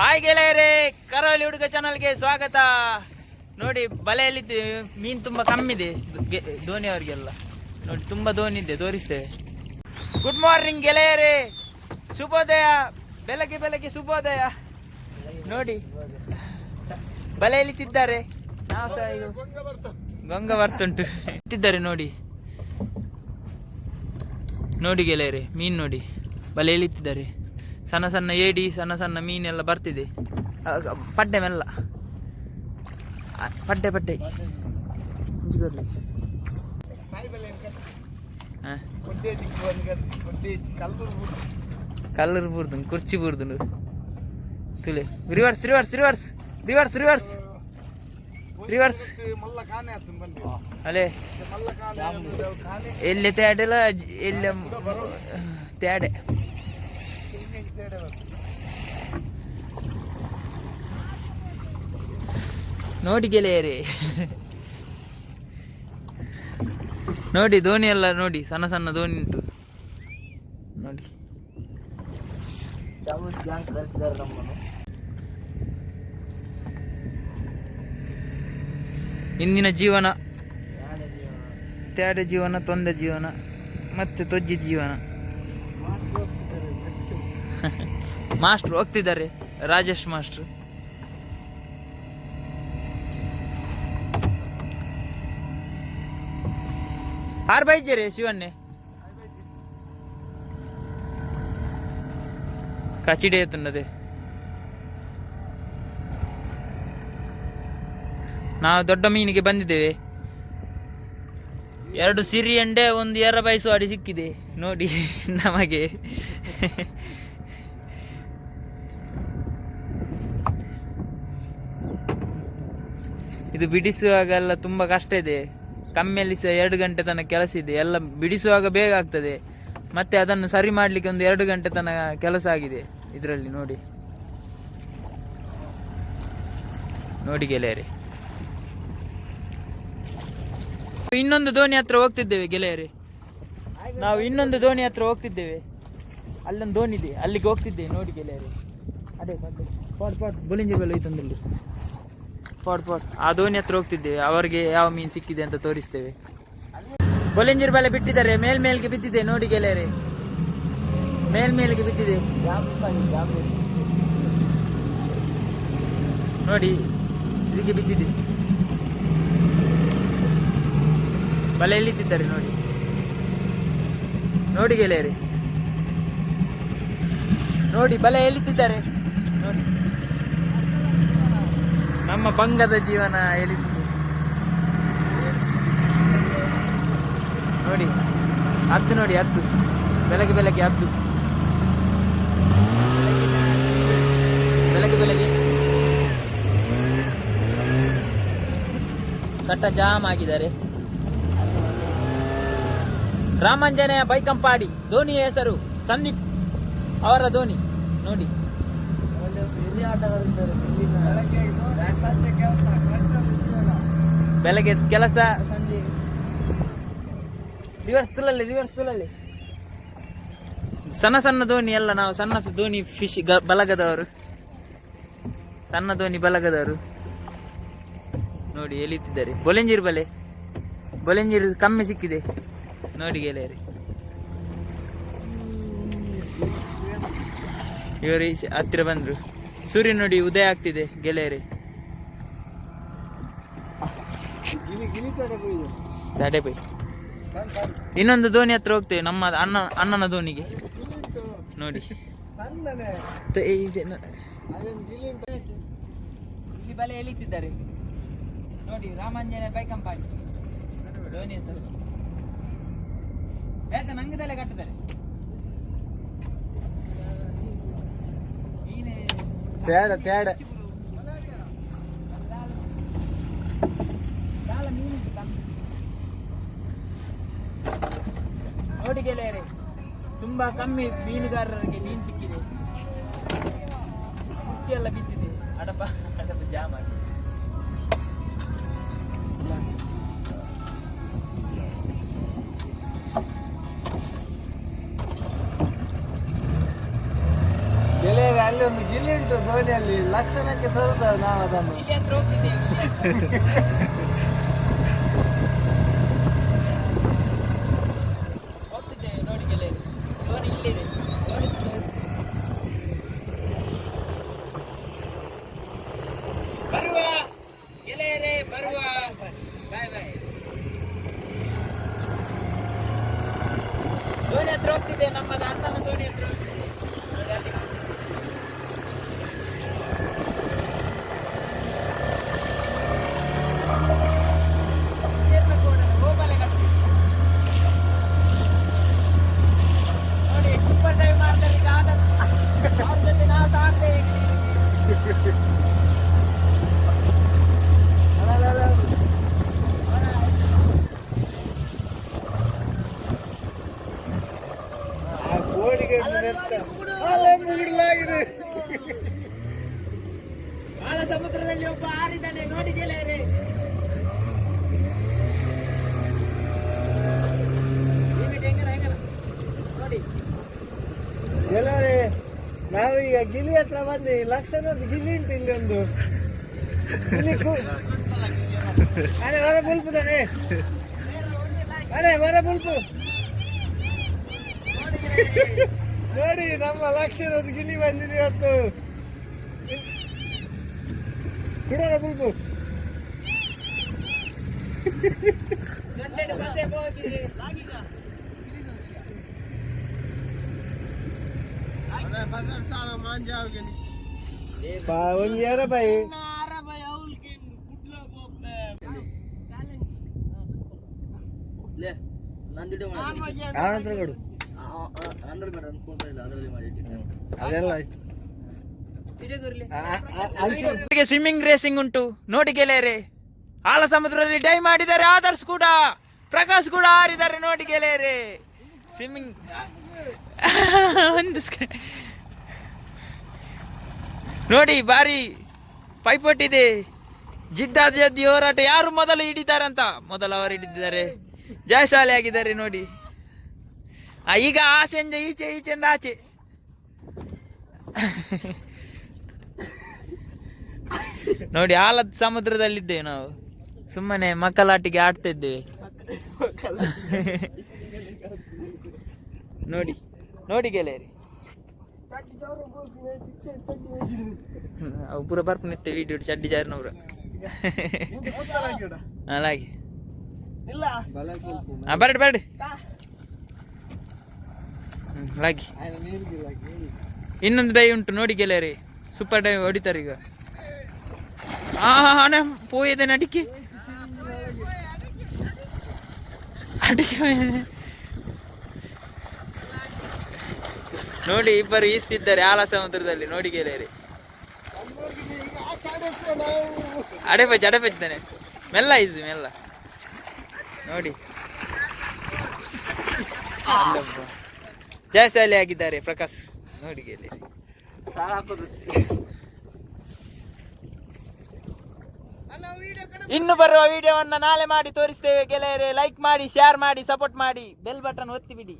Hi ಗೆಳೆಯರೇ, ಕರಾವಳಿ ಹುಡುಗ ಚಾನಲ್ಗೆ ಸ್ವಾಗತ. ನೋಡಿ ಬಲೆಯಲ್ಲಿ ಮೀನು ತುಂಬಾ ಕಮ್ಮಿ ಇದೆ ಧೋನಿ ಅವರಿಗೆಲ್ಲ. ನೋಡಿ, ತುಂಬಾ ಧೋನಿ ಇದೆ ತೋರಿಸ್ತೇವೆ ಗುಡ್ ಮಾರ್ನಿಂಗ್ ಗೆಳೆಯರೇ. ಶುಭೋದಯ. ಬೆಳಗ್ಗೆ ಬೆಳಗ್ಗೆ ಶುಭೋದಯ. ನೋಡಿ ಬಲೆಯಲ್ಲಿ ತಿದ್ದಾರೆ ನಾವು ಸಹ ಗಂಗ ಬರ್ತುಂಟು ತಿದ್ದಾರೆ ನೋಡಿ. ನೋಡಿ ಗೆಳೆಯರೆ, ಮೀನು ನೋಡಿ ಬಲೆಯಲ್ಲಿ ಎಳಿತಿದ್ದಾರೆ ಸಣ್ಣ ಸಣ್ಣ ಏಡಿ, ಸಣ್ಣ ಸಣ್ಣ ಮೀನೆಲ್ಲ ಬರ್ತಿದೆ. ಪಡ್ಡೆ ಮೆಲ್ಲ. ಪಡ್ಡೆ ಪಡ್ಡೆ. ಕಲ್ಲರ್ ಬೂರ್ದು ಕುರ್ಚಿ ಬೂರ್ದು ತುಲೆ. Reverse reverse reverse reverse reverse. Reverse. ಅಲೆ. ಎಲ್ಲಿ ತ್ಯಾಡೆಲ್ಲ ಎಲ್ಲಿ ತೇಡೆ. ನೋಡಿ ಗೆಳೆಯರೇ. ನೋಡಿ ದೋಣಿ ಎಲ್ಲ ನೋಡಿ, ಸಣ್ಣ ಸಣ್ಣ ದೋಣಿ ಉಂಟು. ನೋಡಿ. ಇಂದಿನ ಜೀವನ. ತ್ಯಾಡ ಜೀವನ, ತೊಂದ ಜೀವನ, ಮತ್ತೆ ತೊಜ್ಜಿ ಜೀವನ. ಮಾಸ್ಟ್ರು ಹೋಗ್ತಿದ್ದಾರೆ, ರಾಜೇಶ್ ಮಾಸ್ಟ್ರು. ಆರ್ ಬೈಜರೆ ಶಿವನ್ನೇ. ಕಚಿಡಿ ಎತ್ತುನ್ನದೆ ನಾವು ದೊಡ್ಡ ಮೀನಿಗೆ ಬಂದಿದ್ದೇವೆ. ಎರಡು ಸಿರಿ ಎಂಡೆ ಒಂದು ಎರ ಬೈಸು ಅಡಿ ಸಿಕ್ಕಿದೆ. ನೋಡಿ, ನಮಗೆ. ಇದು ಬಿಡಿಸುವಾಗೆಲ್ಲ ತುಂಬ ಕಷ್ಟ ಇದೆ. ಕಮ್ಮಿಯಲ್ಲಿ ಸಹ ಎರಡು ಗಂಟೆ ತನಕ ಕೆಲಸ ಇದೆ. ಎಲ್ಲ ಬಿಡಿಸುವಾಗ ಬೇಗ ಆಗ್ತದೆ. ಮತ್ತೆ ಅದನ್ನು ಸರಿ ಮಾಡಲಿಕ್ಕೆ ಒಂದು ಎರಡು ಗಂಟೆ ತನಕ ಕೆಲಸ ಆಗಿದೆ ಇದರಲ್ಲಿ ನೋಡಿ. ನೋಡಿ ಗೆಳೆಯರೆ. ಇನ್ನೊಂದು ದೋಣಿ ಹತ್ರ ಹೋಗ್ತಿದ್ದೇವೆ ಗೆಳೆಯರೆ. ನಾವು ಇನ್ನೊಂದು ದೋಣಿ ಹತ್ರ ಹೋಗ್ತಿದ್ದೇವೆ. ಅಲ್ಲೊಂದು ದೋಣಿ ಇದೆ. ಅಲ್ಲಿಗೆ ಹೋಗ್ತಿದ್ದೇವೆ ನೋಡಿ ಗೆಳೆಯರೆ. ಅದೇ ಬುಲಿಂಜಿ ಬೆಲ್ಲ ಐತಂದಲ್ಲಿ ಪಾಟ್ ಪಾಟ್ ಆ ದೋಣಿ ಹತ್ರ ಹೋಗ್ತಿದ್ದೇವೆ ಅವರಿಗೆ ಯಾವ ಮೀನು ಸಿಕ್ಕಿದೆ ಅಂತ ತೋರಿಸ್ತೇವೆ. ಬೊಲೆಂಜಿರ್ ಬಲೆ ಬಿಟ್ಟಿದ್ದಾರೆ. ಮೇಲ್ಮೇಲ್ಗೆ ಬಿದ್ದಿದೆ. ನೋಡಿ ಗೆಳೆಯರೆ. ಮೇಲ್ಮೇಲ್ಗೆ ಬಿದ್ದಿದೆ. ನೋಡಿ ಇದಕ್ಕೆ ಬಿದ್ದಿದೆ. ಬಲೆ ಎಲ್ಲಿತ್ತಿದ್ದಾರೆ ನೋಡಿ. ನೋಡಿ ಗೆಳೆಯರೆ. ನೋಡಿ ಬಲೆ ಎಲ್ಲಿತ್ತಿದ್ದಾರೆ ನೋಡಿ ನಮ್ಮ ಬಂಗದ ಜೀವನ ಎಲ್ಲಿತ್ತಿದೆ ನೋಡಿ, ಹತ್ತು ನೋಡಿ, ಹತ್ತು. ಬೆಳಗ್ಗೆ ಬೆಳಗ್ಗೆ ಹತ್ತು. ಬೆಳಗ್ಗೆ ಬೆಳಗ್ಗೆ. ಕಟ್ಟ ಜಾಮ್ ಆಗಿದ್ದಾರೆ. ರಾಮಾಂಜನೇಯ ಬೈಕಂಪಾಡಿ, ಧೋನಿಯ ಹೆಸರು ಸಂದೀಪ್ ಅವರ ಧೋನಿ. ನೋಡಿ. ಬೆಳಗ್ಗೆ ಕೆಲಸ. ಸಂಜೆ. ರಿವರ್ಸಲಲ್ಲಿ ರಿವರ್ಸಲಲ್ಲಿ ಸಣ್ಣ ಸಣ್ಣ ದೋಣಿ ಎಲ್ಲ ನಾವು ಸಣ್ಣ ದೋಣಿ ಫಿಶ್ ಬಲಗದವರು. ಸಣ್ಣ ದೋಣಿ ಬಲಗದವರು. ನೋಡಿ ಎಲಿತಿದ್ದಾರೆ. ಬೊಲೆಂಜಿರ್ ಬಲೆ. ಬೊಲೆಂಜಿರ್ ಕಮ್ಮಿ ಸಿಕ್ಕಿದೆ. ನೋಡಿ ಗೆಳೆಯರಿ. ಇವರು ಹತ್ತಿರ ಬಂದ್ರು. ಸೂರ್ಯ ನೋಡಿ ಉದಯ ಆಗ್ತಿದೆ ಗೆಳೆಯರಿ. ತಡೆ ಬೈ ಇನ್ನೊಂದು ದೋಣಿ ಹತ್ರ ಹೋಗ್ತೇವೆ ನಮ್ಮ ಅಣ್ಣ ಅಣ್ಣನ ದೋಣಿಗೆ ನೋಡಿ. ಇಲ್ಲಿ ಬಲೆ ಎಳಿತಿದ್ದಾರೆ. ನೋಡಿ ರಾಮಾಂಜನ ಬೈಕಂಪಾಡಿ ಧೋನಿ ಹೆಸರು. ಬೇಕ ನಂಗದಲ್ಲೇ ಕಟ್ಟಿದ್ದಾರೆ. ತೇಡ ತೇಡ. ನೋಡಿ ಗೆಳೆಯರೆ, ತುಂಬಾ ಕಮ್ಮಿ ಮೀನುಗಾರರಿಗೆ ಮೀನು ಸಿಕ್ಕಿದೆ. ಕುಚ್ಚಿ ಎಲ್ಲ ಬಿದ್ದಿದೆ. ಅಡಪ ಅಡಪ ಜಾಮ್ ಆಗಿದೆ. ಅಲ್ಲಿ ಒಂದು ಗಿಲಿ ಉಂಟು ದೋಣಿಯಲ್ಲಿ ಲಕ್ಷಣಕ್ಕೆ ತರುದ ನಾವು ಅದನ್ನು ಇಲ್ಲಿ ಹತ್ರ ಹೋಗ್ತಿದ್ದೇವೆ ಹೋಗ್ತಿದ್ದೇವೆ ನೋಡಿ ಗೆಳೆಯರು ದೋಣಿ ಇಲ್ಲಿದೆ ದೋಣಿ ಬರುವ ಗೆಳೆಯರೇ ಬರುವ ಬಾಯ್ ಬಾಯ್ ದೋಣಿ ಹತ್ರ ಹೋಗ್ತಿದ್ದೆ ನಮ್ಮದು ಅಣ್ಣನ ದೋಣಿ ಹತ್ರ ಹೋಗ್ತಿದ್ದೆ ನೋಡಿ ಅಲ್ಲಿ ನೋಡಿ ಸೂಪರ್ ಡ್ರೈವ್ ಮಾಡ್ತಾರೆ ಈಗ ಆದರ್ಶ್. ಅವ್ರ ಜೊತೆ ನಾವು ಸಹ ಆಗ್ತೇವೆ ಅಲ್ಲಲ್ಲ, ಆ ಬೋರ್ಡಿಗೆ ಒಂದು ನೆತ್ತ. ಅಲ್ಲೇ ಮುಗಿಡ್ಲಾಗಿದೆ. ಆಳ ಸಮುದ್ರದಲ್ಲಿ ಒಬ್ಬ ಹಾರಿದ್ದಾನೆ ನೋಡಿ ನಾವೀಗ ಗಿಲಿ ಹತ್ರ ಬಂದೆ ಲಕ್ಷಣದ ಗಿಲಿ ಉಂಟು ಇಲ್ಲಿ ಒಂದು ಅರೆ, ಹೊರ ಬುಲ್ಪುದಾನೆ ಅರೆ, ಹೊರ ಬುಲ್ಪು ನೋಡಿ, ನಮ್ಮ ಲಕ್ಷಣದ ಗಿಲಿ ಬಂದಿದೆ ಇವತ್ತು. ಬಿಡೋಣ ಬುಲ್ಪು ಗಂಟೆ ಬಸೆ ಹೋಗಿದೆ ಬಾ ಒಂದು ಯಾರ ಬಾಯಿ ಅವನ ಹತ್ರ ಕೊಡು ಅದೆಲ್ಲ ಆಯ್ತು ಆ- ಆ- ಅಂಚು ಸ್ವಿಮ್ಮಿಂಗ್ ರೇಸಿಂಗ್ ಉಂಟು. ನೋಡಿ ಗೆಳೆಯರೆ ಆಳ ಸಮುದ್ರದಲ್ಲಿ ಡೈ ಮಾಡಿದ್ದಾರೆ ಆದರ್ಶ್ ಕೂಡ, ಪ್ರಕಾಶ್ ಕೂಡ ಹಾರಿದ್ದಾರೆ, ನೋಡಿ ಗೆಳೆಯರೆ. ಸ್ವಿಮ್ಮಿಂಗ್ ಒಂದು ನೋಡಿ ಬಾರಿ ಪೈಪೋಟಿದೆ ಜಿದ್ದಾಜದ್ದಿ ಹೋರಾಟ ಯಾರು ಮೊದಲು ಹಿಡಿತಾರಂತ? ಮೊದಲು ಅವರು ಹಿಡಿದಿದ್ದಾರೆ. ಜಯಶಾಲಿ ಆಗಿದ್ದಾರೆ ನೋಡಿ. ಆ, ಈಗ ಆಸೆಯಿಂದ ಈಚೆ ಈಚೆಯಿಂದ ಆಚೆ. ನೋಡಿ ಆಲದ ಸಮುದ್ರದಲ್ಲಿದ್ದೇವೆ ನಾವು. ಸುಮ್ಮನೆ ಮಕ್ಕಳಾಟಿಗೆ ಆಡ್ತಾ ಇದ್ದೇವೆ. ನೋಡಿ ನೋಡಿ ಗೆಳೆಯರಿ. ಒಬ್ಬರ ಬರ್ಪನಿತ್ತೆ ವೀಡಿಯೋ ಚಡ್ಡಿ ಜಾರಿನವ್ರ. ಅಲಾಗಿ ಬರ್ರಿ ಬರ್ರಿ. ಲಾಗಿ ಇನ್ನೊಂದು ಡೈ ಉಂಟು, ನೋಡಿ ಗೆಳೆಯರಿ. ಸೂಪರ್ ಡೈ ಹೊಡಿತಾರೆ ಈಗ. ಹಣ ಪೋಯದೆ ಅಡಿಕೆ ಅಡಿಕೆ ನೋಡಿ, ಇಬ್ಬರು ಈಸ್ತಿದ್ದಾರೆ ಆಲ ಸಮುದ್ರದಲ್ಲಿ. ನೋಡಿ ಗೆಳೆಯರಿ. ಅಡೆಪಚ್ಚ ಅಡೆಪಚ್ಚಿದ್ದಾನೆ ಮೆಲ್ಲ ಇದ್ದು ಮೆಲ್ಲ. ನೋಡಿ. ಜಯಶಾಲಿ ಆಗಿದ್ದಾರೆ ಪ್ರಕಾಶ್. ನೋಡಿ ಗೆಳೆಯರಿ. ಇನ್ನು ಬರುವ ವಿಡಿಯೋವನ್ನು ನಾಳೆ ಮಾಡಿ ತೋರಿಸ್ತೇವೆ ಗೆಳೆಯರೆ. ಲೈಕ್ ಮಾಡಿ ಶೇರ್ ಮಾಡಿ ಸಪೋರ್ಟ್ ಮಾಡಿ. ಬೆಲ್ ಬಟನ್ ಒತ್ತಿ ಬಿಡಿ